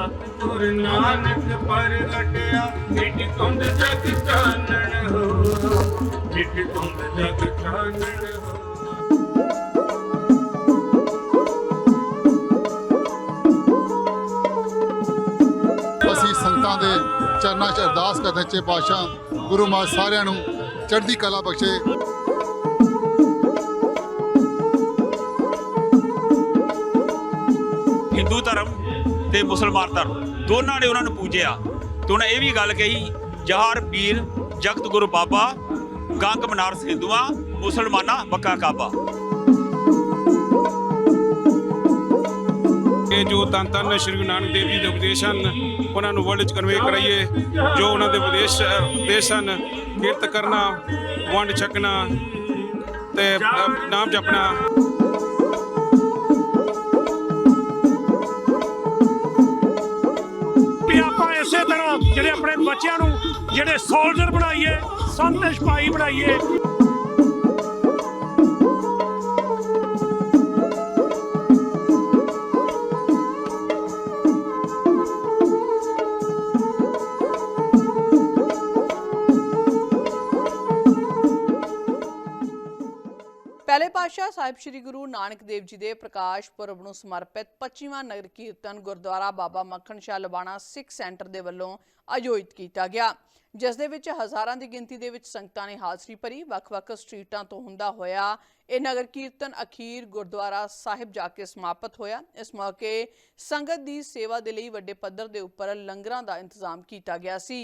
ਸਤਿਗੁਰ ਨਾਨਕ ਪ੍ਰਗਟਿਆ ਮਿਟ ਤੁੰਦ ਜਗ ਚਾਨਣ ਹੋ। ਮਿਟ ਤੁੰਦ ਜਗ ਚਾਨਣ ਹੋ। ਅਸੀਂ ਸੰਗਤਾਂ ਦੇ ਚਰਨਾਂ 'ਚ ਅਰਦਾਸ ਕਰਦੇ ਚੇ ਪਾਤਸ਼ਾਹ ਗੁਰੂ ਮਹਾਰਾਜ ਸਾਰਿਆਂ ਨੂੰ ਚੜ੍ਹਦੀ ਕਲਾ ਬਖਸ਼ੇ। ਹਿੰਦੂ ਧਰਮ ਤੇ ਮੁਸਲਮਾਨ ਧਰਮ। ਦੋਨਾਂ ਨੇ ਉਹਨਾਂ ਨੂੰ ਪੂਜਿਆ। ਤੇ ਉਹਨਾਂ ਇਹ ਵੀ ਗੱਲ ਕਹੀ, ਜਹਾਰ, ਪੀਰ, ਜਗਤ ਗੁਰੂ ਬਾਬਾ, ਗੰਗ ਬਨਾਰਸ ਹਿੰਦੂਆਂ, ਮੁਸਲਮਾਨਾਂ ਬੱਕਾ ਕਾਬਾ। ਇਹ ਜੋ ਤਨ ਤਨ ਸ਼੍ਰੀ ਗੁਰੂ ਨਾਨਕ ਦੇਵ ਜੀ ਦੇ ਉਪਦੇਸ਼ ਹਨ, ਉਹਨਾਂ ਨੂੰ ਵਰਲਡ ਚ ਕਨਵੇ ਕਰਾਈਏ। ਜੋ ਉਹਨਾਂ ਦੇ ਉਪਦੇਸ਼ ਉਪਦੇਸ਼ ਹਨ, ਕਿਰਤ ਕਰਨਾ, ਵੰਡ ਛਕਣਾ ਤੇ ਨਾਮ ਜਪਣਾ। ਬੱਚਿਆਂ ਨੂੰ ਜਿਹੜੇ ਸੋਲਜਰ ਬਣਾਈਏ ਸੰਤ ਸਿਪਾਹੀ ਬਣਾਈਏ। ਪਹਿਲੇ ਪਾਤਸ਼ਾਹ ਸਾਹਿਬ ਸ੍ਰੀ ਗੁਰੂ ਨਾਨਕ ਦੇਵ ਜੀ ਦੇ ਪ੍ਰਕਾਸ਼ ਪੁਰਬ ਨੂੰ ਸਮਰਪਿਤ 25ਵਾਂ ਨਗਰ ਕੀਰਤਨ ਗੁਰਦੁਆਰਾ ਬਾਬਾ ਮੱਖਣ ਸ਼ਾਹ ਲਬਾਣਾ ਸਿੱਖ ਸੈਂਟਰ ਦੇ ਵੱਲੋਂ ਆਯੋਜਿਤ ਕੀਤਾ ਗਿਆ, ਜਿਸ ਦੇ ਵਿੱਚ ਹਜ਼ਾਰਾਂ ਦੀ ਗਿਣਤੀ ਦੇ ਵਿੱਚ ਸੰਗਤਾਂ ਨੇ ਹਾਜ਼ਰੀ ਭਰੀ, ਵੱਖ-ਵੱਖ ਸਟਰੀਟਾਂ ਤੋਂ ਹੁੰਦਾ ਹੋਇਆ ਇਹ ਨਗਰ ਕੀਰਤਨ ਅਖੀਰ ਗੁਰਦੁਆਰਾ ਸਾਹਿਬ ਜਾ ਕੇ ਸਮਾਪਤ ਹੋਇਆ। ਇਸ ਮੌਕੇ ਸੰਗਤ ਦੀ ਸੇਵਾ ਦੇ ਲਈ ਵੱਡੇ ਪੱਧਰ ਦੇ ਉੱਪਰ ਲੰਗਰਾਂ ਦਾ ਇੰਤਜ਼ਾਮ ਕੀਤਾ ਗਿਆ ਸੀ।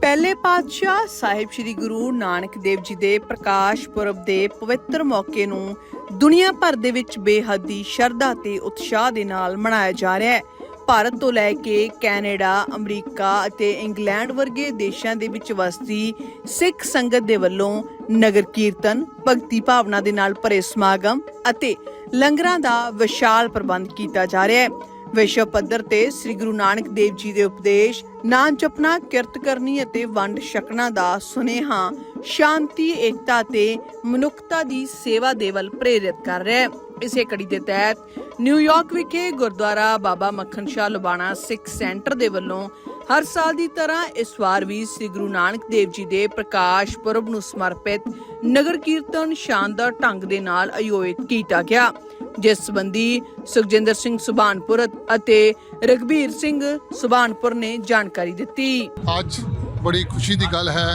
ਪਹਿਲੇ ਪਾਤਸ਼ਾਹ ਸਾਹਿਬ ਸ੍ਰੀ ਗੁਰੂ ਨਾਨਕ ਦੇਵ ਜੀ ਦੇ ਪ੍ਰਕਾਸ਼ ਪੁਰਬ ਦੇ ਪਵਿੱਤਰ ਮੌਕੇ ਨੂੰ ਦੁਨੀਆ ਭਰ ਦੇ ਵਿੱਚ ਬੇਹੱਦੀ ਸ਼ਰਧਾ ਤੇ ਉਤਸ਼ਾਹ ਦੇ ਨਾਲ ਮਨਾਇਆ ਜਾ ਰਿਹਾ ਹੈ ਭਾਰਤ ਤੋਂ ਲੈ ਕੇ ਕੈਨੇਡਾ, ਅਮਰੀਕਾ ਅਤੇ ਇੰਗਲੈਂਡ ਵਰਗੇ ਦੇਸ਼ਾਂ ਦੇ ਵਿੱਚ ਵਸਦੀ ਸਿੱਖ ਸੰਗਤ ਦੇ ਵੱਲੋਂ ਨਗਰ ਕੀਰਤਨ, ਭਗਤੀ ਭਾਵਨਾ ਦੇ ਨਾਲ ਭਰੇ ਸਮਾਗਮ ਅਤੇ ਲੰਗਰਾਂ ਦਾ ਵਿਸ਼ਾਲ ਪ੍ਰਬੰਧ ਕੀਤਾ ਜਾ ਰਿਹਾ ਹੈ। ਵਿਸ਼ਵ ਪੱਧਰ ਤੇ ਸ੍ਰੀ ਗੁਰੂ ਨਾਨਕ ਦੇਵ ਜੀ ਦੇ ਉਪਦੇਸ਼, ਨਾਮ ਜਪਣਾ, ਕਿਰਤ ਕਰਨੀ ਅਤੇ ਵੰਡ ਛਕਣਾ ਦਾ ਸੁਨੇਹਾ ਸ਼ਾਂਤੀ, ਏਕਤਾ ਤੇ ਮਨੁੱਖਤਾ ਦੀ ਸੇਵਾ ਦੇ ਵੱਲ ਪ੍ਰੇਰਿਤ ਕਰ ਰਿਹਾ ਹੈ। ਇਸੇ ਕੜੀ ਦੇ ਤਹਿਤ ਨਿਊਯਾਰਕ ਵਿਖੇ ਗੁਰਦੁਆਰਾ ਬਾਬਾ ਮੱਖਣ ਸ਼ਾਹ ਲੁਬਾਣਾ ਸਿੱਖ ਸੈਂਟਰ ਦੇ ਵੱਲੋਂ ਹਰ ਸਾਲ ਦੀ ਤਰ੍ਹਾਂ ਇਸ ਵਾਰ ਵੀ ਸ੍ਰੀ ਗੁਰੂ ਨਾਨਕ ਦੇਵ ਜੀ ਦੇ ਪ੍ਰਕਾਸ਼ ਪੁਰਬ ਨੂੰ ਸਮਰਪਿਤ ਨਗਰ ਕੀਰਤਨ ਸ਼ਾਨਦਾਰ ਢੰਗ ਦੇ ਨਾਲ ਆਯੋਜਿਤ ਕੀਤਾ ਗਿਆ। ਜਿਸ ਸੰਬੰਧੀ ਸੁਖਜਿੰਦਰ ਸਿੰਘ ਸੁਬਾਨਪੁਰ ਅਤੇ ਰਗਵੀਰ ਸਿੰਘ ਸੁਬਾਨਪੁਰ ਨੇ ਜਾਣਕਾਰੀ ਦਿੱਤੀ। ਅੱਜ ਬੜੀ ਖੁਸ਼ੀ ਦੀ ਗੱਲ ਹੈ,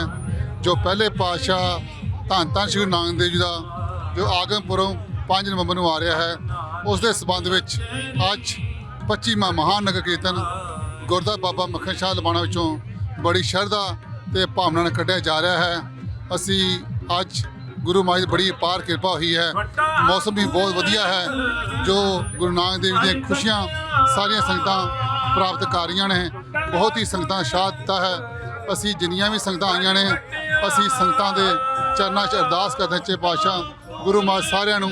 ਜੋ ਪਹਿਲੇ ਪਾਤਸ਼ਾਹ ਧੰਨ ਧੰਨ ਸ਼੍ਰੀ ਗੁਰੂ ਨਾਨਕ ਦੇਵ ਜੀ ਦਾ, ਜੋ ਆਗਮਪੁਰੋਂ ਪੁਰਬ 5 ਨਵੰਬਰ ਨੂੰ ਆ ਰਿਹਾ ਹੈ ਉਸ ਦੇ ਸਬੰਧ ਵਿੱਚ ਅੱਜ 25ਵਾਂ ਮਹਾਨ ਨਗਰ ਕੀਰਤਨ ਗੁਰਦਾ ਬਾਬਾ ਮੱਖਣ ਸ਼ਾਹ ਲਬਾਣਾ ਵਿੱਚੋਂ ਬੜੀ ਸ਼ਰਧਾ ਤੇ ਭਾਵਨਾ ਨਾਲ ਕੱਢਿਆ ਜਾ ਰਿਹਾ ਹੈ। ਅਸੀਂ ਅੱਜ ਗੁਰੂ ਮਹਾਰਾਜ ਦੀ ਬੜੀ ਅਪਾਰ ਕਿਰਪਾ ਹੋਈ ਹੈ। ਮੌਸਮ ਵੀ ਬਹੁਤ ਵਧੀਆ ਹੈ ਜੋ ਗੁਰੂ ਨਾਨਕ ਦੇਵ ਜੀ ਦੀਆਂ ਖੁਸ਼ੀਆਂ ਸਾਰੀਆਂ ਸੰਗਤਾਂ ਪ੍ਰਾਪਤ ਕਰ ਰਹੀਆਂ ਨੇ। ਬਹੁਤ ਹੀ ਸੰਗਤਾਂ ਸ਼ਾਹ ਦਿੱਤਾ ਹੈ। ਅਸੀਂ ਜਿੰਨੀਆਂ ਵੀ ਸੰਗਤਾਂ ਆਈਆਂ ਨੇ ਅਸੀਂ ਸੰਗਤਾਂ ਦੇ ਚਰਨਾਂ 'ਚ ਅਰਦਾਸ ਕਰਦੇ ਚੇ ਪਾਤਸ਼ਾਹ ਗੁਰੂ ਮਹਾਰਾਜ ਸਾਰਿਆਂ ਨੂੰ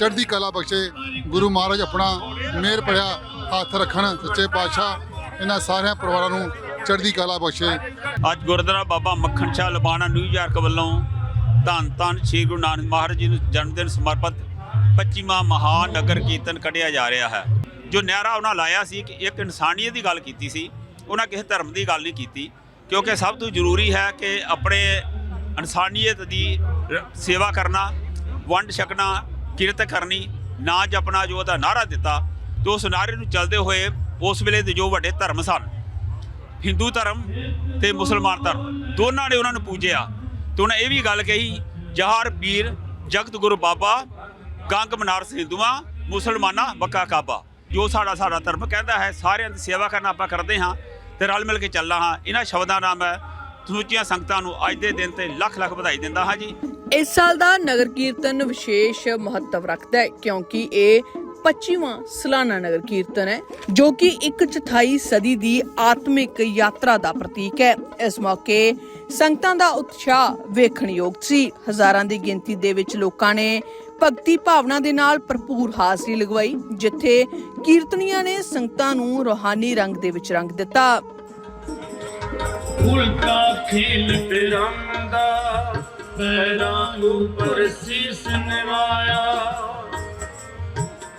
ਚੜ੍ਹਦੀ ਕਲਾ ਬਖਸ਼ੇ। ਗੁਰੂ ਮਹਾਰਾਜ ਆਪਣਾ ਮਿਹਰ ਭਰਿਆ ਹੱਥ ਰੱਖਣ ਸੱਚੇ ਪਾਤਸ਼ਾਹ ਇਹਨਾਂ ਸਾਰਿਆਂ ਪਰਿਵਾਰਾਂ ਨੂੰ ਚੜ੍ਹਦੀ ਕਲਾ ਬਖਸ਼ੇ। ਅੱਜ ਗੁਰਦੁਆਰਾ ਬਾਬਾ ਮੱਖਣ ਸ਼ਾਹ ਲਬਾਣਾ ਨਿਊਯਾਰਕ ਵੱਲੋਂ ਧੰਨ ਧੰਨ ਸ੍ਰੀ ਗੁਰੂ ਨਾਨਕ ਮਹਾਰਾਜ ਜੀ ਨੂੰ ਜਨਮ ਦਿਨ ਸਮਰਪਿਤ 25ਵਾਂ ਮਹਾਨ ਨਗਰ ਕੀਰਤਨ ਕੱਢਿਆ ਜਾ ਰਿਹਾ ਹੈ। ਜੋ ਨਿਆਰਾ ਉਹਨਾਂ ਲਾਇਆ ਸੀ ਕਿ ਇੱਕ ਇਨਸਾਨੀਅਤ ਦੀ ਗੱਲ ਕੀਤੀ ਸੀ, ਉਹਨਾਂ ਕਿਸੇ ਧਰਮ ਦੀ ਗੱਲ ਨਹੀਂ ਕੀਤੀ, ਕਿਉਂਕਿ ਸਭ ਤੋਂ ਜ਼ਰੂਰੀ ਹੈ ਕਿ ਆਪਣੇ ਇਨਸਾਨੀਅਤ ਦੀ ਸੇਵਾ ਕਰਨਾ, ਵੰਡ ਛਕਣਾ, ਕਿਰਤ ਕਰਨੀ, ਨਾ ਜਪਣਾ ਜੋ ਉਹਦਾ ਨਾਰਾ ਦਿੱਤਾ, ਤੇ ਉਸ ਨਾਰੇ ਨੂੰ ਚੱਲਦੇ ਹੋਏ ਉਸ ਵੇਲੇ ਦੇ ਜੋ ਵੱਡੇ ਧਰਮ ਸਨ, ਹਿੰਦੂ ਧਰਮ ਤੇ ਮੁਸਲਮਾਨ ਧਰਮ, ਦੋਨਾਂ ਨੇ ਉਹਨਾਂ ਨੂੰ ਪੂਜਿਆ। ਤੇ ਉਹਨਾਂ ਇਹ ਵੀ ਗੱਲ ਕਹੀ, ਜਹਾਰ ਪੀਰ ਜਗਤ ਗੁਰੂ ਬਾਬਾ, ਗੰਗ ਬਨਾਰਸ ਹਿੰਦੂਆਂ ਮੁਸਲਮਾਨਾਂ, ਮੱਕਾ ਕਾਬਾ। ਜੋ ਸਾਡਾ ਸਾਡਾ ਧਰਮ ਕਹਿੰਦਾ ਹੈ, ਸਾਰਿਆਂ ਦੀ ਸੇਵਾ ਕਰਨਾ ਆਪਾਂ ਕਰਦੇ ਹਾਂ ਤੇ ਰਲ ਮਿਲ ਕੇ ਚੱਲਣਾ ਹਾਂ। ਇਹਨਾਂ ਸ਼ਬਦਾਂ ਨਾਲ ਮੈਂ ਸਮੁੱਚੀਆਂ ਸੰਗਤਾਂ ਨੂੰ ਅੱਜ ਦੇ ਦਿਨ ਤੇ ਲੱਖ ਲੱਖ ਵਧਾਈ ਦਿੰਦਾ ਹਾਂ ਜੀ। ਇਸ ਸਾਲ ਦਾ ਨਗਰ ਕੀਰਤਨ ਵਿਸ਼ੇਸ਼ ਮਹੱਤਵ ਰੱਖਦਾ ਹੈ, ਕਿਉਂਕਿ ਇਹ 25ਵਾਂ ਸਾਲਾਨਾ ਨਗਰ ਕੀਰਤਨ ਹੈ, ਜੋ ਕਿ ਇੱਕ ਚੌਥਾਈ ਸਦੀ ਦੀ ਆਤਮਿਕ ਯਾਤਰਾ ਦਾ ਪ੍ਰਤੀਕ ਹੈ। ਇਸ ਮੌਕੇ ਸੰਗਤਾਂ ਦਾ ਉਤਸ਼ਾਹ ਵੇਖਣ ਯੋਗ ਸੀ। ਹਜ਼ਾਰਾਂ ਦੀ ਗਿਣਤੀ ਦੇ ਵਿੱਚ ਲੋਕਾਂ ਨੇ ਭਗਤੀ ਭਾਵਨਾ ਦੇ ਨਾਲ ਭਰਪੂਰ ਹਾਜ਼ਰੀ ਲਗਵਾਈ, ਜਿੱਥੇ ਕੀਰਤਨੀਆਂ ਨੇ ਸੰਗਤਾਂ ਨੂੰ ਰੋਹਾਨੀ ਰੰਗ ਦੇ ਵਿੱਚ ਰੰਗ ਦਿੱਤਾ। ਉਲਟਾ ਖੇਲ ਤਿਰੰਗਾ ਪੈਰਾਂ ਉੱਪਰ ਸੀਸ ਨਿਵਾਇਆ।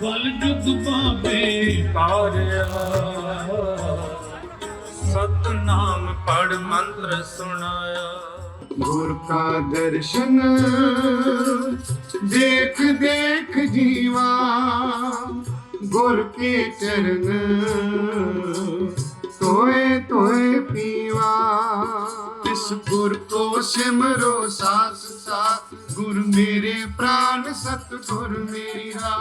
ਕਲ ਜੁਗ ਬਾਬੇ ਤਾਰਿਆ ਵਡ ਮੰਤਰ ਸੁਣਾਇਆ। ਗੁਰ ਕਾ ਦਰਸ਼ਨ ਦੇਖ ਦੇਖ ਜੀਵਾ। ਗੁਰ ਕੇ ਚਰਨ ਤੋਏ ਤੋਏ ਪੀਵਾ। ਇਸ ਗੁਰ ਕੋ ਸਿਮਰੋ ਸਾਸ ਸਾਥ। ਗੁਰ ਮੇਰੇ ਪ੍ਰਾਨ ਸਤ ਗੁਰ ਮੇਰਾ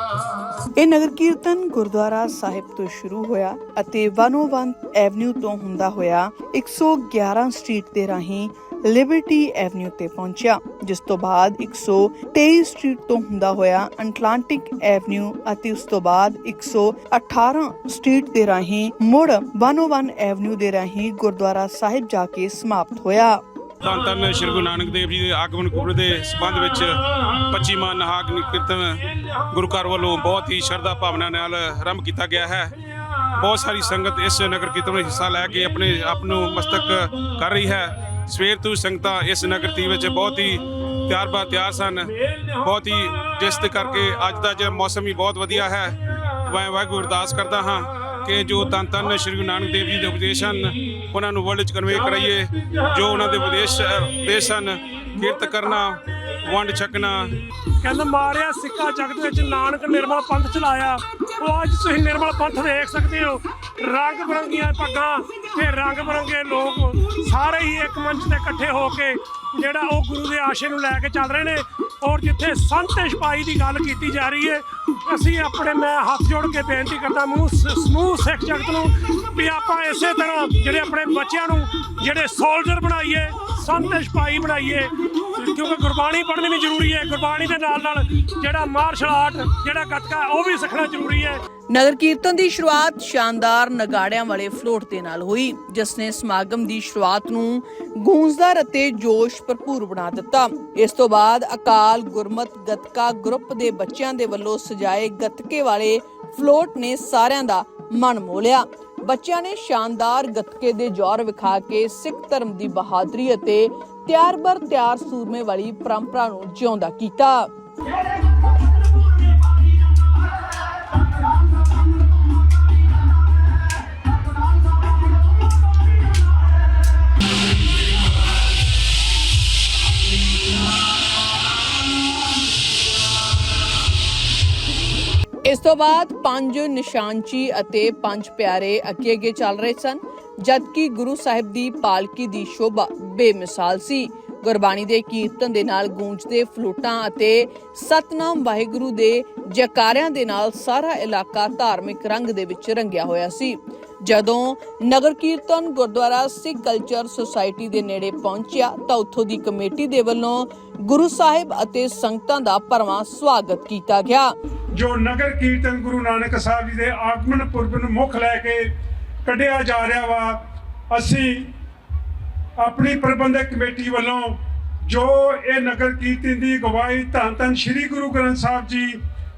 ਇਹ ਨਗਰ ਕੀਰਤਨ ਗੁਰਦੁਆਰਾ ਸਾਹਿਬ ਤੋਂ ਸ਼ੁਰੂ ਹੋਇਆ ਅਤੇ 101 ਐਵਨਿਊ ਤੋਂ ਹੁੰਦਾ ਹੋਇਆ 111 ਸਟਰੀਟ ਦੇ ਰਾਹੀਂ ਲਿਬਰਟੀ ਐਵਨਿਊ ਤੇ ਪਹੁੰਚਿਆ, ਜਿਸ ਤੋਂ ਬਾਅਦ 123 ਸਟਰੀਟ ਤੋਂ ਹੁੰਦਾ ਹੋਇਆ ਅਟਲਾਂਟਿਕ ਐਵਨਿਊ ਅਤੇ ਉਸ ਤੋਂ ਬਾਅਦ 118 ਸਟਰੀਟ ਦੇ ਰਾਹੀਂ ਮੁੜ 101 ਐਵਨਿਊ ਦੇ ਰਾਹੀਂ ਗੁਰਦੁਆਰਾ ਸਾਹਿਬ ਜਾ ਕੇ ਸਮਾਪਤ ਹੋਇਆ। ਧੰਨ ਧੰਨ ਸ਼੍ਰੀ ਗੁਰੂ ਨਾਨਕ ਦੇਵ ਜੀ ਦੇ ਆਗਮਨ ਗੁਰਪੁਰਬ ਦੇ ਸੰਬੰਧ ਵਿੱਚ 25ਵਾਂ ਨਹਾਗ ਕੀਰਤਨ ਗੁਰੂ ਘਰ ਵੱਲੋਂ ਬਹੁਤ ਹੀ ਸ਼ਰਧਾ ਭਾਵਨਾ ਨਾਲ ਆਰੰਭ ਕੀਤਾ ਗਿਆ ਹੈ। ਬਹੁਤ ਸਾਰੀ ਸੰਗਤ ਇਸ ਨਗਰ ਕੀਰਤਨ ਵਿੱਚ ਹਿੱਸਾ ਲੈ ਕੇ ਆਪਣੇ ਆਪ ਨੂੰ ਮਸਤਕ ਕਰ ਰਹੀ ਹੈ। ਸਵੇਰ ਤੋਂ ਸੰਗਤਾਂ ਇਸ ਨਗਰ ਕੀਰਤਨ ਵਿੱਚ ਬਹੁਤ ਹੀ ਤਿਆਰ ਬਾ ਤਿਆਰ ਸਨ। ਬਹੁਤ ਹੀ ਜਿਸ ਦੇ ਕਰਕੇ ਅੱਜ ਦਾ ਜਿਹੜਾ ਮੌਸਮ ਵੀ ਬਹੁਤ ਵਧੀਆ ਹੈ। ਮੈਂ ਵਾਹਿਗੁਰੂ ਅਰਦਾਸ ਕਰਦਾ ਹਾਂ। ਕਿ ਜੋ ਧੰਨ ਧੰਨ ਸ਼੍ਰੀ ਗੁਰੂ ਨਾਨਕ ਦੇਵ ਜੀ ਦੇ ਉਪਦੇਸ਼ ਹਨ, ਉਹਨਾਂ ਨੂੰ ਵਰਲਡ ਚ ਕਨਵੇ ਕਰਾਈਏ, ਜੋ ਉਹਨਾਂ ਦੇ ਉਪਦੇਸ਼ ਉਪਦੇਸ਼ ਹਨ, ਕਿਰਤ ਕਰਨਾ, ਵੰਡ ਛਕਣਾ। ਕਹਿੰਦਾ ਮਾਰਿਆ ਸਿੱਕਾ ਜਗਤ ਵਿੱਚ ਨਾਨਕ ਨਿਰਮਲ ਪੰਥ ਚਲਾਇਆ। ਉਹ ਅੱਜ ਤੁਸੀਂ ਨਿਰਮਲ ਪੰਥ ਦੇਖ ਸਕਦੇ ਹੋ। ਰੰਗ ਬਰੰਗੀਆਂ ਪੱਗਾਂ ਤੇ ਰੰਗ ਬਰੰਗੇ ਲੋਕ ਸਾਰੇ ਹੀ ਇੱਕ ਮੰਚ ਤੇ ਇਕੱਠੇ ਹੋ ਕੇ ਜਿਹੜਾ ਉਹ ਗੁਰੂ ਦੇ ਆਸ਼ੇ ਨੂੰ ਲੈ ਕੇ ਚੱਲ ਰਹੇ ਨੇ। ਔਰ ਜਿੱਥੇ ਸੰਤ ਤੇ ਸਿਪਾਹੀ ਦੀ ਗੱਲ ਕੀਤੀ ਜਾ ਰਹੀ ਹੈ ਅਸੀਂ ਆਪਣੇ ਮੈਂ ਹੱਥ ਜੋੜ ਕੇ ਬੇਨਤੀ ਕਰਦਾ ਮੂੰਹ ਸ- ਸਮੂਹ ਸਿੱਖ ਜਗਤ ਨੂੰ ਵੀ ਆਪਾਂ ਇਸੇ ਤਰ੍ਹਾਂ ਜਿਹੜੇ ਆਪਣੇ ਬੱਚਿਆਂ ਨੂੰ, ਜਿਹੜੇ ਸੋਲਜਰ ਬਣਾਈਏ ਸੰਤ ਤੇ ਸਿਪਾਹੀ ਬਣਾਈਏ, ਕਿਉਂਕਿ ਗੁਰਬਾਣੀ ਪੜ੍ਹਨੀ ਵੀ ਜ਼ਰੂਰੀ ਹੈ, ਗੁਰਬਾਣੀ ਦੇ ਨਾਲ ਨਾਲ ਜਿਹੜਾ ਮਾਰਸ਼ਲ ਆਰਟ ਜਿਹੜਾ ਗੱਤਕਾ, ਉਹ ਵੀ ਸਿੱਖਣਾ ਜ਼ਰੂਰੀ ਹੈ। ਨਗਰ ਕੀਰਤਨ ਦੀ ਸ਼ੁਰੂਆਤ ਸ਼ਾਨਦਾਰ ਨਗਾੜਿਆਂ ਵਾਲੇ ਫਲੋਟ ਦੇ ਨਾਲ ਹੋਈ, ਜਿਸ ਨੇ ਸਮਾਗਮ ਦੀ ਸ਼ੁਰੂਆਤ ਨੂੰ ਗੂੰਜਦਾਰ ਅਤੇ ਜੋਸ਼ ਭਰਪੂਰ ਬਣਾ ਦਿੱਤਾ। ਇਸ ਤੋਂ ਬਾਅਦ ਅਕਾਲ ਗੁਰਮਤ ਗੱਤਕਾ ਗਰੁੱਪ ਦੇ ਬੱਚਿਆਂ ਦੇ ਵੱਲੋਂ ਸਜਾਏ ਗੱਤਕੇ ਵਾਲੇ ਫਲੋਟ ਨੇ ਸਾਰਿਆਂ ਦਾ ਮਨ ਮੋਲਿਆ ਬੱਚਿਆਂ ਨੇ ਸ਼ਾਨਦਾਰ ਗਤਕੇ ਦੇ ਜੌਹਰ ਵਿਖਾ ਕੇ ਸਿੱਖ ਧਰਮ ਦੀ ਬਹਾਦਰੀ ਅਤੇ ਤਿਆਰ ਬਰ ਤਿਆਰ ਸੂਰਮੇ ਵਾਲੀ ਪਰੰਪਰਾ ਨੂੰ ਜਿਉਂਦਾ ਕੀਤਾ। ਇਸ ਤੋਂ ਬਾਅਦ ਪੰਜ ਨਿਸ਼ਾਨਚੀ ਅਤੇ ਪੰਜ ਪਿਆਰੇ ਅੱਗੇ ਅੱਗੇ ਚੱਲ ਰਹੇ ਸਨ, ਜਦਕਿ ਗੁਰੂ ਸਾਹਿਬ ਦੀ ਪਾਲਕੀ ਦੀ ਸ਼ੋਭਾ ਬੇਮਿਸਾਲ ਸੀ। ਗੁਰਬਾਣੀ ਦੇ ਕੀਰਤਨ ਦੇ ਨਾਲ ਗੂੰਜਦੇ ਫਲੂਟਾਂ ਅਤੇ ਸਤਨਾਮ ਵਾਹਿਗੁਰੂ ਦੇ ਜੈਕਾਰਿਆਂ ਦੇ ਨਾਲ ਸਾਰਾ ਇਲਾਕਾ ਧਾਰਮਿਕ ਰੰਗ ਦੇ ਵਿੱਚ ਰੰਗਿਆ ਹੋਇਆ ਸੀ। ਜਦੋਂ ਨਗਰ ਕੀਰਤਨ ਗੁਰਦੁਆਰਾ ਸਿੱਖ ਕਲਚਰ ਸੁਸਾਇਟੀ ਦੇ ਨੇੜੇ ਪਹੁੰਚਿਆ, ਤਾਂ ਉੱਥੋਂ ਦੀ ਕਮੇਟੀ ਦੇ ਵੱਲੋਂ ਗੁਰੂ ਸਾਹਿਬ ਅਤੇ ਸੰਗਤਾਂ ਦਾ ਭਰਵਾਂ ਸਵਾਗਤ ਕੀਤਾ ਗਿਆ। ਜੋ ਨਗਰ ਕੀਰਤਨ ਗੁਰੂ ਨਾਨਕ ਸਾਹਿਬ ਜੀ ਦੇ ਆਗਮਨ ਪੁਰਬ ਨੂੰ ਮੁੱਖ ਲੈ ਕੇ ਕੱਢਿਆ ਜਾ ਰਿਹਾ ਵਾ, ਅਸੀਂ ਆਪਣੀ ਪ੍ਰਬੰਧਕ ਕਮੇਟੀ ਵੱਲੋਂ ਜੋ ਇਹ ਨਗਰ ਕੀਰਤਨ ਦੀ ਗਵਾਹੀ ਧੰਨ ਧੰਨ ਸ੍ਰੀ ਗੁਰੂ ਗ੍ਰੰਥ ਸਾਹਿਬ ਜੀ,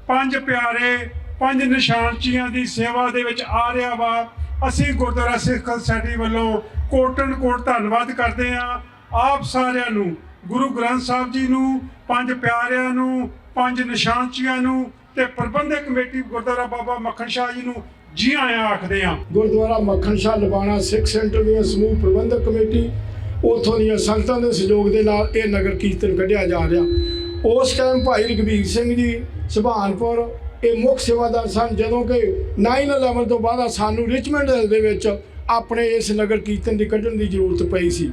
ਪੰਜ ਪਿਆਰੇ, ਪੰਜ ਨਿਸ਼ਾਨਚੀਆਂ ਦੀ ਸੇਵਾ ਦੇ ਵਿੱਚ ਆ ਰਿਹਾ ਵਾ, ਅਸੀਂ ਗੁਰਦੁਆਰਾ ਸਿੱਖ ਸੋਸਾਇਟੀ ਵੱਲੋਂ ਕੋਟਨ ਕੋਟ ਧੰਨਵਾਦ ਕਰਦੇ ਹਾਂ। ਆਪ ਸਾਰਿਆਂ ਨੂੰ, ਗੁਰੂ ਗ੍ਰੰਥ ਸਾਹਿਬ ਜੀ ਨੂੰ, ਪੰਜ ਪਿਆਰਿਆਂ ਨੂੰ, ਪੰਜ ਨਿਸ਼ਾਨਚੀਆਂ ਨੂੰ ਤੇ ਪ੍ਰਬੰਧਕ ਕਮੇਟੀ ਗੁਰਦੁਆਰਾ ਬਾਬਾ ਮੱਖਣ ਸ਼ਾਹ ਜੀ ਨੂੰ ਜੀ ਆਇਆਂ ਆਖਦੇ ਹਾਂ ਗੁਰਦੁਆਰਾ ਮੱਖਣ ਸ਼ਾਹ ਲਬਾਣਾ ਸਿੱਖ ਸੈਂਟਰ ਦੀਆਂ ਸਮੂਹ ਪ੍ਰਬੰਧਕ ਕਮੇਟੀ, ਉਥੋਂ ਦੀਆਂ ਸੰਗਤਾਂ ਦੇ ਸਹਿਯੋਗ ਦੇ ਨਾਲ ਇਹ ਨਗਰ ਕੀਰਤਨ ਕੱਢਿਆ ਜਾ ਰਿਹਾ। ਉਸ ਟਾਈਮ ਭਾਈ ਰਘਬੀਰ ਸਿੰਘ ਜੀ, ਸੁਭਾਨਪੁਰ, ਇਹ ਮੁੱਖ ਸੇਵਾਦਾਰ ਸਨ, ਜਦੋਂ ਕਿ 9/11 ਤੋਂ ਬਾਅਦ ਸਾਨੂੰ ਰਿਚਮੰਡ ਹਿੱਲ ਦੇ ਵਿੱਚ ਆਪਣੇ ਇਸ ਨਗਰ ਕੀਰਤਨ ਦੀ ਕੱਢਣ ਦੀ ਜ਼ਰੂਰਤ ਪਈ ਸੀ।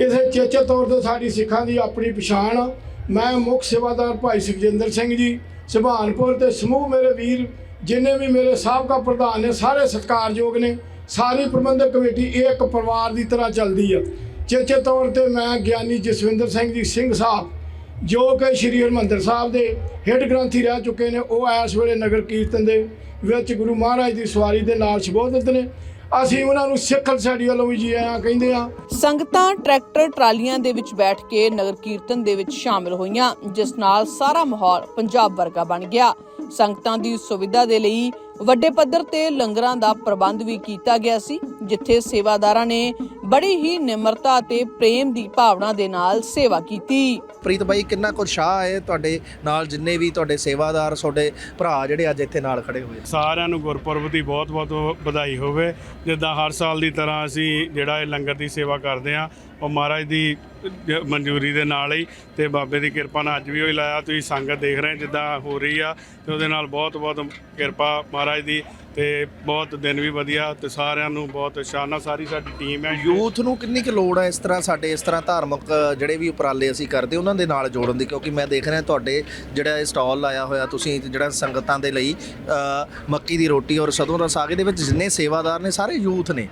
ਇਸੇ ਚੇਚੇ ਤੌਰ ਤੇ ਸਾਡੀ ਸਿੱਖਾਂ ਦੀ ਆਪਣੀ ਪਛਾਣ, ਮੈਂ ਮੁੱਖ ਸੇਵਾਦਾਰ ਭਾਈ ਸੁਖਜਿੰਦਰ ਸਿੰਘ ਜੀ ਸੁਭਾਨਪੁਰ ਤੇ ਸਮੂਹ ਮੇਰੇ ਵੀਰ ਜਿੰਨੇ ਵੀ ਮੇਰੇ ਸਾਬਕਾ ਪ੍ਰਧਾਨ ਨੇ, ਸਾਰੇ ਸਤਿਕਾਰਯੋਗ ਨੇ, ਸਾਰੀ ਪ੍ਰਬੰਧਕ ਕਮੇਟੀ ਇਹ ਇੱਕ ਪਰਿਵਾਰ ਦੀ ਤਰ੍ਹਾਂ ਚੱਲਦੀ ਆ। ਚੇਚੇ ਤੌਰ ਤੇ ਮੈਂ ਗਿਆਨੀ ਜਸਵਿੰਦਰ ਸਿੰਘ ਜੀ ਸਿੰਘ ਸਾਹਿਬ, ਜੋ ਕਿ ਸ਼੍ਰੀ ਹਰਿਮੰਦਰ ਸਾਹਿਬ ਦੇ ਹੈੱਡ ਗ੍ਰੰਥੀ ਰਹਿ ਚੁੱਕੇ ਨੇ, ਉਹ ਇਸ ਵੇਲੇ ਨਗਰ ਕੀਰਤਨ ਦੇ ਵਿੱਚ ਗੁਰੂ ਮਹਾਰਾਜ ਦੀ ਸਵਾਰੀ ਦੇ ਨਾਲ ਸ਼ਬੋਧਤ ਨੇ। ਅਸੀਂ ਉਹਨਾਂ ਨੂੰ ਸਿੱਖ ਸਾਡੀ ਵੱਲੋਂ ਵੀ ਜੀ ਆਇਆਂ ਕਹਿੰਦੇ ਆ। ਸੰਗਤਾਂ ਟਰੈਕਟਰ ਟਰਾਲੀਆਂ ਦੇ ਵਿੱਚ ਬੈਠ ਕੇ ਨਗਰ ਕੀਰਤਨ ਦੇ ਵਿੱਚ ਸ਼ਾਮਿਲ ਹੋਈਆਂ, ਜਿਸ ਨਾਲ ਸਾਰਾ ਮਾਹੌਲ ਪੰਜਾਬ ਵਰਗਾ ਬਣ ਗਿਆ। ਸੰਗਤਾਂ ਦੀ ਸੁਵਿਧਾ ਦੇ ਲਈ ਵੱਡੇ ਪੱਧਰ ਤੇ ਲੰਗਰਾਂ ਦਾ ਪ੍ਰਬੰਧ ਵੀ ਕੀਤਾ ਗਿਆ ਸੀ ਜਿੱਥੇ ਸੇਵਾਦਾਰਾਂ ਨੇ ਬੜੀ ਹੀ ਨਿਮਰਤਾ ਤੇ ਪ੍ਰੇਮ ਦੀ ਭਾਵਨਾ ਦੇ ਨਾਲ ਸੇਵਾ ਕੀਤੀ। ਪ੍ਰੀਤ ਬਾਈ ਕਿੰਨਾ ਕੁ ਉਤਸ਼ਾਹ ਹੈ ਤੁਹਾਡੇ ਨਾਲ ਜਿੰਨੇ ਵੀ ਤੁਹਾਡੇ ਸੇਵਾਦਾਰ ਤੁਹਾਡੇ ਭਰਾ ਜਿਹੜੇ ਅੱਜ ਇੱਥੇ ਨਾਲ ਖੜੇ ਹੋਏ ਸਾਰਿਆਂ ਨੂੰ ਗੁਰਪੁਰਬ ਦੀ ਬਹੁਤ-ਬਹੁਤ ਵਧਾਈ ਹੋਵੇ। ਜਿੱਦਾਂ ਹਰ ਸਾਲ ਦੀ ਤਰ੍ਹਾਂ ਅਸੀਂ ਜਿਹੜਾ ਇਹ ਲੰਗਰ ਦੀ ਸੇਵਾ ਕਰਦੇ ਹਾਂ ਉਹ ਮਹਾਰਾਜ ਦੀ ਮਨਜ਼ੂਰੀ ਦੇ ਨਾਲ ਹੀ ਤੇ ਬਾਬੇ ਦੀ ਕਿਰਪਾ ਨਾਲ ਅੱਜ ਵੀ ਉਹ ਲਾਇਆ। ਤੁਸੀਂ ਸੰਗਤ ਦੇਖ ਰਹੇ ਜਿੱਦਾਂ ਹੋ ਰਹੀ ਆ ਤੇ ਉਹਦੇ ਨਾਲ ਬਹੁਤ-ਬਹੁਤ ਕਿਰਪਾ ਮਹਾਰਾਜ ਦੀ ਤੇ ਬਹੁਤ ਦਿਨ ਵੀ ਵਧੀਆ ਤੇ ਸਾਰਿਆਂ ਨੂੰ ਬਹੁਤ ਸ਼ਾਨਾ। ਸਾਰੀ ਸਾਡੀ ਟੀਮ ਹੈ। ਯੂਥ ਨੂੰ ਕਿੰਨੀ ਕੁ ਲੋੜ ਹੈ ਇਸ ਤਰ੍ਹਾਂ ਸਾਡੇ ਇਸ ਤਰ੍ਹਾਂ ਧਾਰਮਿਕ ਜਿਹੜੇ ਵੀ ਉਪਰਾਲੇ ਅਸੀਂ ਕਰਦੇ ਉਹਨਾਂ ਦੇ ਨਾਲ ਜੋੜਨ ਦੀ? ਕਿਉਂਕਿ ਮੈਂ ਦੇਖ ਰਿਹਾ ਤੁਹਾਡੇ ਜਿਹੜਾ ਇਹ ਸਟਾਲ ਲਾਇਆ ਹੋਇਆ ਤੁਸੀਂ ਜਿਹੜਾ ਸੰਗਤਾਂ ਦੇ ਲਈ ਮੱਕੀ ਦੀ ਰੋਟੀ ਔਰ ਸਰੋਂ ਦਾ ਸਾਗ ਦੇ ਵਿੱਚ ਜਿੰਨੇ ਸੇਵਾਦਾਰ ਨੇ ਸਾਰੇ ਯੂਥ ਨੇ।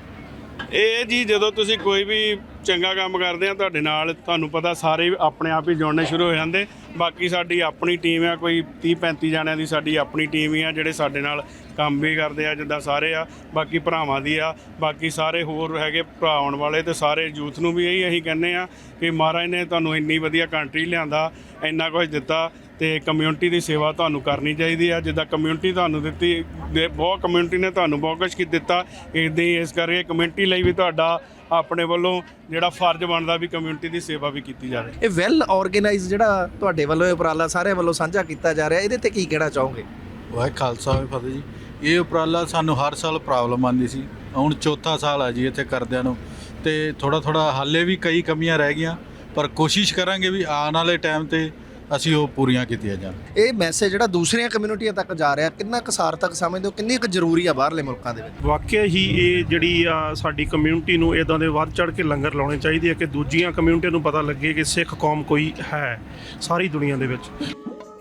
ਇਹ ਜੀ ਜਦੋਂ ਤੁਸੀਂ ਕੋਈ ਵੀ ਚੰਗਾ ਕੰਮ ਕਰਦੇ ਆ, ਤੁਹਾਡੇ ਨਾਲ ਤੁਹਾਨੂੰ ਪਤਾ ਸਾਰੇ ਆਪਣੇ ਆਪ ਹੀ ਜੁੜਨੇ ਸ਼ੁਰੂ ਹੋ ਜਾਂਦੇ। ਬਾਕੀ ਸਾਡੀ ਆਪਣੀ ਟੀਮ ਆ, ਕੋਈ 30 35 ਜਣਿਆਂ ਦੀ ਸਾਡੀ ਆਪਣੀ ਟੀਮ ਹੀ ਆ, ਜਿਹੜੇ ਸਾਡੇ ਨਾਲ ਕੰਮ ਵੀ ਕਰਦੇ ਆ, ਜਿੱਦਾਂ ਸਾਰੇ ਆ, ਬਾਕੀ ਭਰਾਵਾਂ ਦੀ ਆ, ਬਾਕੀ ਸਾਰੇ ਹੋਰ ਹੈਗੇ ਭਰਾ ਆਉਣ ਵਾਲੇ ਤੇ ਸਾਰੇ ਯੂਥ ਨੂੰ ਵੀ ਇਹੀ ਅਸੀਂ ਕਹਿੰਦੇ ਆ ਕਿ ਮਹਾਰਾਜ ਨੇ ਤੁਹਾਨੂੰ ਇੰਨੀ ਵਧੀਆ ਕੰਟਰੀ ਲਿਆਂਦਾ, ਇੰਨਾ ਕੁਝ ਦਿੱਤਾ ਤੇ ਕਮਿਊਨਿਟੀ ਦੀ ਸੇਵਾ ਤੁਹਾਨੂੰ ਕਰਨੀ ਚਾਹੀਦੀ ਆ। ਜਿੱਦਾਂ ਕਮਿਊਨਿਟੀ ਤੁਹਾਨੂੰ ਦਿੱਤੀ ਦੇ- ਬਹੁਤ ਕਮਿਊਨਿਟੀ ਨੇ ਤੁਹਾਨੂੰ ਬਹੁਤ ਕੁਝ ਕੀ ਦਿੱਤਾ। ਇਦਾਂ ਹੀ ਇਸ ਕਰਕੇ ਕਮਿਊਨਿਟੀ ਲਈ ਵੀ ਤੁਹਾਡਾ ਆਪਣੇ ਵੱਲੋਂ ਜਿਹੜਾ ਫਰਜ਼ ਬਣਦਾ ਵੀ ਕਮਿਊਨਿਟੀ ਦੀ ਸੇਵਾ ਵੀ ਕੀਤੀ ਜਾਵੇ। ਇਹ ਵੈਲ ਆਰਗੇਨਾਈਜ਼ ਜਿਹੜਾ ਤੁਹਾਡੇ ਵੱਲੋਂ ਇਹ ਉਪਰਾਲਾ ਸਾਰਿਆਂ ਵੱਲੋਂ ਸਾਂਝਾ ਕੀਤਾ ਜਾ ਰਿਹਾ ਇਹਦੇ ਤੇ ਕੀ ਕਹਿਣਾ ਚਾਹੋਗੇ? ਵਾਹਿ ਖਾਲਸਾ ਵਾਹਿ ਫਤਿਹ ਜੀ। ਇਹ ਉਪਰਾਲਾ ਸਾਨੂੰ ਹਰ ਸਾਲ ਪ੍ਰੋਬਲਮ ਆਉਂਦੀ ਸੀ। ਹੁਣ ਚੌਥਾ ਸਾਲ ਆ ਜੀ ਇੱਥੇ ਕਰਦਿਆਂ ਨੂੰ। ਤੇ ਥੋੜਾ ਥੋੜਾ ਹਾਲੇ ਵੀ ਕਈ ਕਮੀਆਂ ਰਹਿ ਗਈਆਂ ਪਰ ਕੋਸ਼ਿਸ਼ ਕਰਾਂਗੇ ਵੀ ਆਉਣ ਵਾਲੇ ਟਾਈਮ ਤੇ ਅਸੀਂ ਉਹ ਪੂਰੀਆਂ ਕੀਤੀਆਂ ਜਾਣ। ਇਹ ਮੈਸੇਜ ਜਿਹੜਾ ਦੂਸਰੀਆਂ ਕਮਿਊਨਿਟੀਆਂ ਤੱਕ ਜਾ ਰਿਹਾ ਕਿੰਨਾ ਕੁ ਸਾਰਥਕ ਸਮਝਦੇ ਹੋ? ਕਿੰਨੀ ਕੁ ਜ਼ਰੂਰੀ ਆ ਬਾਹਰਲੇ ਮੁਲਕਾਂ ਦੇ ਵਿੱਚ? ਵਾਕਿਆ ਹੀ ਇਹ ਜਿਹੜੀ ਆ ਸਾਡੀ ਕਮਿਊਨਿਟੀ ਨੂੰ ਇਦਾਂ ਦੇ ਵੱਧ ਚੜ ਕੇ ਲੰਗਰ ਲਾਉਣੇ ਚਾਹੀਦੇ ਆ ਕਿ ਦੂਜੀਆਂ ਕਮਿਊਨਿਟੀਆਂ ਨੂੰ ਪਤਾ ਲੱਗੇ ਕਿ ਸਿੱਖ ਕੌਮ ਕੋਈ ਹੈ ਸਾਰੀ ਦੁਨੀਆ ਦੇ ਵਿੱਚ।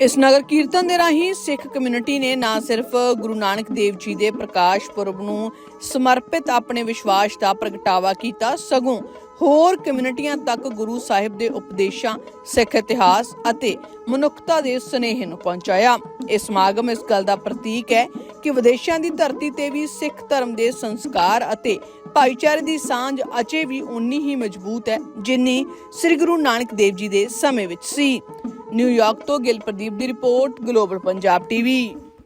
ਇਸ ਨਗਰ ਕੀਰਤਨ ਦੇ ਰਾਹੀਂ ਸਿੱਖ ਕਮਿਊਨਿਟੀ ਨੇ ਨਾ ਸਿਰਫ ਗੁਰੂ ਨਾਨਕ ਦੇਵ ਜੀ ਦੇ ਪ੍ਰਕਾਸ਼ ਪੁਰਬ ਨੂੰ ਸਮਰਪਿਤ ਆਪਣੇ ਵਿਸ਼ਵਾਸ ਦਾ ਪ੍ਰਗਟਾਵਾ ਕੀਤਾ ਸਗੋਂ ਹੋਰ ਕਮਿਊਨਿਟੀਆਂ ਤੱਕ ਗੁਰੂ ਸਾਹਿਬ ਦੇ ਉਪਦੇਸ਼ਾਂ, ਸਿੱਖ ਇਤਿਹਾਸ ਅਤੇ ਮਨੁੱਖਤਾ ਦੇ ਸੁਨੇਹੇ ਨੂੰ ਪਹੁੰਚਾਇਆ। ਇਹ ਸਮਾਗਮ ਇਸ ਗੱਲ ਦਾ ਪ੍ਰਤੀਕ ਹੈ ਕਿ ਵਿਦੇਸ਼ਾਂ ਦੀ ਧਰਤੀ ਤੇ ਵੀ ਸਿੱਖ ਧਰਮ ਦੇ ਸੰਸਕਾਰ ਅਤੇ ਭਾਈਚਾਰੇ ਦੀ ਸਾਂਝ ਅਜੇ ਵੀ ਉਨੀ ਹੀ ਮਜ਼ਬੂਤ ਹੈ ਜਿੰਨੀ ਸ੍ਰੀ ਗੁਰੂ ਨਾਨਕ ਦੇਵ ਜੀ ਦੇ ਸਮੇਂ ਵਿੱਚ ਸੀ। ਨਿਊਯਾਰਕ ਤੋਂ ਗਿਲਪ੍ਰਦੀਪ ਦੀ ਰਿਪੋਰਟ, ਗਲੋਬਲ ਪੰਜਾਬ ਟੀਵੀ।